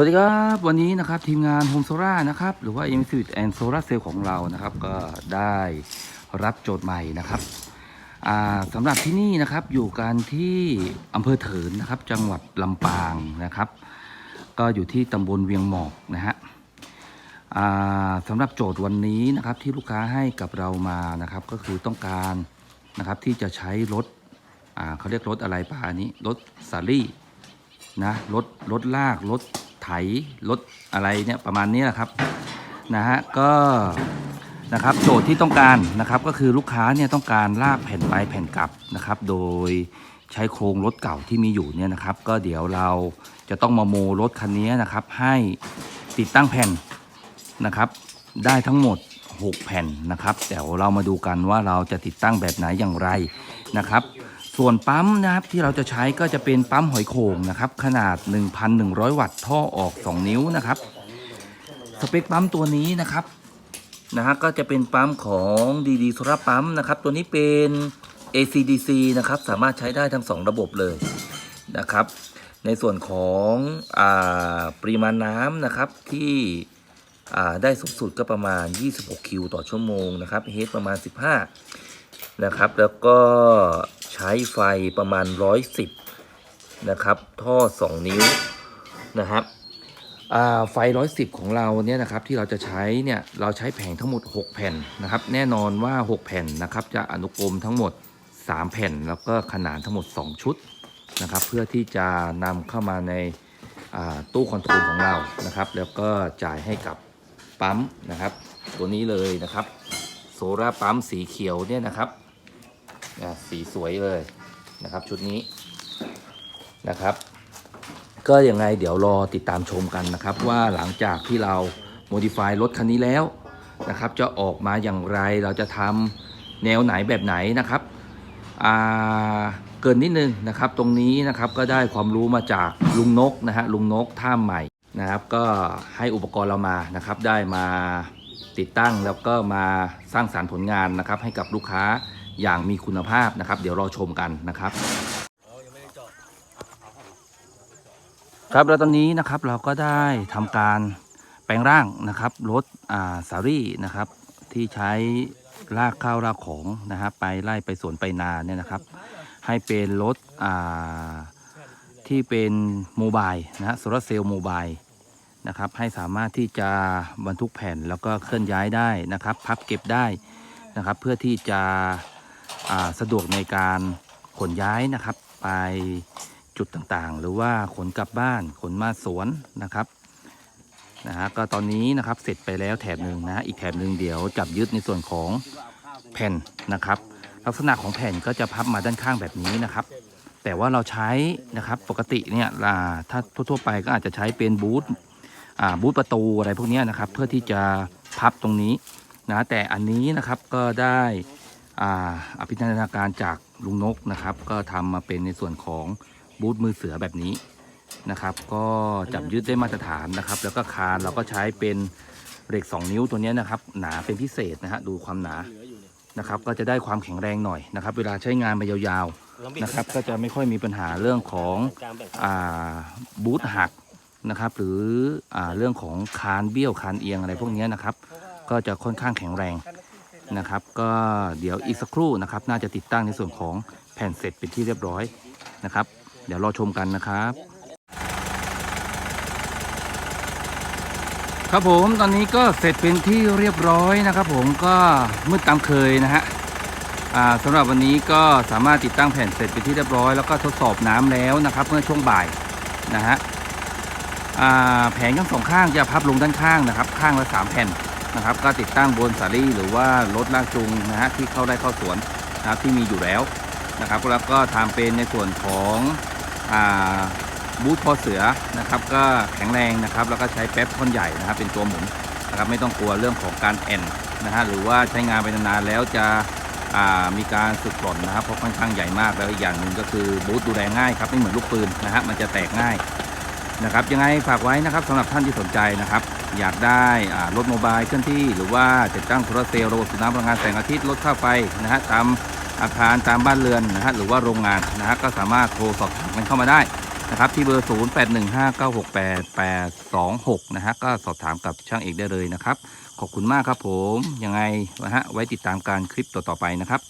สวัสดีครับ วันนี้นะครับทีมงาน Home Solar นะครับ หรือว่า m s u i t and Solar Cell ของเรานะครับ ก็ได้รับโจทย์ใหม่นะครับสำหรับที่นี่นะครับอยู่กันที่อำเภอเถินนะครับ จังหวัดลำปางนะครับ ก็อยู่ที่ตำบลเวียงหมอกนะฮะสำหรับโจทย์วันนี้นะครับที่ลูกค้าให้กับเรามานะครับ ก็คือต้องการนะครับที่จะใช้รถเขาเรียกรถอะไรป่ะอันนี้รถสาลี่นะรถรถลากรถ ไถรถอะไรเนี่ยประมาณนี้แหละครับนะฮะก็นะครับโจทย์ที่ต้องการนะครับก็คือลูกค้าเนี่ยต้องการลากแผ่นไปแผ่นกลับนะครับ โดยใช้โครงรถเก่าที่มีอยู่เนี่ยนะครับ ก็เดี๋ยวเราจะต้องมาโมรถคันนี้นะครับ ให้ติดตั้งแผ่นนะครับ ได้ทั้งหมด 6 แผ่นนะครับเดี๋ยวเรามาดูกันว่าเราจะติดตั้งแบบไหนอย่างไรนะครับ ส่วนปั๊มนะครับที่เราจะใช้ก็จะเป็นปั๊มหอยโข่งนะครับขนาด 1,100 วัตต์ท่อออก 2 นิ้วนะครับสเปคปั๊มตัวนี้นะครับนะฮะก็จะเป็นปั๊มของดีดีโซลาปั๊มนะครับตัวนี้เป็น ACDC นะครับสามารถใช้ได้ทั้ง 2 ระบบเลยนะครับ ในส่วนของอปริมาณน้ำนะครับที่ได้สูงสุดก็ประมาณ 26 คิวต่อชั่วโมงนะครับเฮดประมาณ 15 นะครับ แล้วก็ ใช้ไฟประมาณ 110 นะครับ ท่อ 2 นิ้วนะครับไฟ 110 ของเราเนี่ยนะครับที่เราจะใช้เนี่ยเราใช้แผงทั้งหมด 6 แผ่นนะครับ แน่นอนว่า 6 แผ่นนะครับ จะอนุกรมทั้งหมด 3 แผ่น แล้วก็ขนาดทั้งหมด 2 ชุดนะครับ เพื่อที่จะนำเข้ามาในาตู้คอนโทรลของเรานะครับ แล้วก็จ่ายให้กับปั๊มนะครับ ตัวนี้เลยนะครับ โซล่าปั๊มสีเขียวเนี่ยนะครับ อ่าสีสวยเลยนะครับ ชุดนี้นะครับ ก็ยังไงเดี๋ยวรอติดตามชมกันนะครับ ว่าหลังจากที่เรา modify รถคันนี้แล้วนะครับ จะออกมาอย่างไรเราจะทำแนวไหนแบบไหนนะครับเกินนิดนึงนะครับ ตรงนี้นะครับก็ได้ความรู้มาจากลุงนกนะฮะลุงนกท่าใหม่นะครับ ก็ให้อุปกรณ์เรามานะครับ ได้มาติดตั้งแล้วก็มาสร้างสารรค์ผลงานนะครับ ให้กับลูกค้า อย่างมีคุณภาพนะครับ เดี๋ยวรอชมกันนะครับครับแล้วตอนนี้นะครับเราก็ได้ทำการแปลงร่างนะครับรถอ่าสารี่นะครับ ที่ใช้ลากข้าวลากของนะครับ ไปไล่ไปสวนไปนาเนี่ยนะครับ ให้เป็นรถอ่าที่เป็นโมบายนะฮะโซลาเซลล์โมบายนะครับให้สามารถที่จะบรรทุกแผ่นแล้วก็เคลื่อนย้ายได้นะครับ พับเก็บได้นะครับ เพื่อที่จะ สะดวกในการขนย้ายนะครับ ไปจุดต่างๆ หรือว่าขนกลับบ้านขนมาสวนนะครับนะฮะก็ตอนนี้นะครับเสร็จไปแล้วแถบหนึ่งนะฮะอีกแถบหนึ่งเดี๋ยวจับยึดในส่วนของแผ่นนะครับ ลักษณะของแผ่นก็จะพับมาด้านข้างแบบนี้นะครับ แต่ว่าเราใช้นะครับปกติเนี่ยถ้าทั่วๆไปก็อาจจะใช้เป็นบูทบูทประตูอะไรพวกนี้นะครับ เพื่อที่จะพับตรงนี้นะแต่อันนี้นะครับก็ได้ อภินันทนาการจากลุงนกนะครับ ก็ทำมาเป็นในส่วนของบูทมือเสือแบบนี้นะครับ ก็จับยึดได้มาตรฐานนะครับ แล้วก็คานเราก็ใช้เป็นเหล็ก 2 นิ้วตัวนี้นะครับ หนาเป็นพิเศษนะฮะดูความหนานะครับ ก็จะได้ความแข็งแรงหน่อยนะครับ เวลาใช้งานไปยาวๆนะครับ ก็จะไม่ค่อยมีปัญหาเรื่องของอบูทหักนะครับ หรืออเรื่องของคานเบี้ยวคานเอียงอะไรพวกนี้นะครับ ก็จะค่อนข้างแข็งแรง นะครับ ก็เดี๋ยวอีกสักครู่นะครับ น่าจะติดตั้งในส่วนของแผ่นเสร็จเป็นที่เรียบร้อยนะครับ เดี๋ยวรอชมกันนะครับ ครับผมตอนนี้ก็เสร็จเป็นที่เรียบร้อยนะครับ ผมก็มืดตามเคยนะฮะสำหรับวันนี้ก็สามารถติดตั้งแผ่นเสร็จเป็นที่เรียบร้อยแล้วก็ทดสอบน้ำแล้วนะครับ เมื่อช่วงบ่ายนะฮะแผงทั้งสองข้างจะพับลงด้านข้างนะครับ ข้างละสามแผ่น นะครับ ก็ติดตั้งบนสาลี่หรือว่ารถลากจูงนะฮะที่เข้าได้เข้าสวนนะครับที่มีอยู่แล้วนะครับแล้วก็ทำเป็นในส่วนของอ่าบูทพอเสือนะครับก็แข็งแรงนะครับแล้วก็ใช้แป๊บท่อนใหญ่นะครับเป็นตัวหมุนนะครับไม่ต้องกลัวเรื่องของการแอนนะฮะหรือว่าใช้งานไปนานๆแล้วจะมีการสึกหล่นนะครับเพราะค่อนข้างใหญ่มากแล้วอีกอย่างหนึ่งก็คือบูทดูแลง่ายครับไม่เหมือนลูกปืนนะฮะมันจะแตกง่าย นะครับยังไงฝากไว้นะครับสำหรับท่านที่สนใจนะครับ อยากได้รถโมบายเคลื่อนที่ หรือว่าติดตั้งโทรเซลล์ระบบสูบน้ำพลังงานแสงอาทิตย์ลดค่าไฟนะฮะตามอาคารตามบ้านเรือนนะฮะหรือว่าโรงงานนะฮะก็สามารถโทรสอบถามกันเข้ามาได้นะครับที่เบอร์ 0815968826 นะฮะก็สอบถามกับช่างเอกได้เลยนะครับ ขอบคุณมากครับผม ยังไงนะฮะไว้ติดตามการคลิปต่อๆไปนะครับ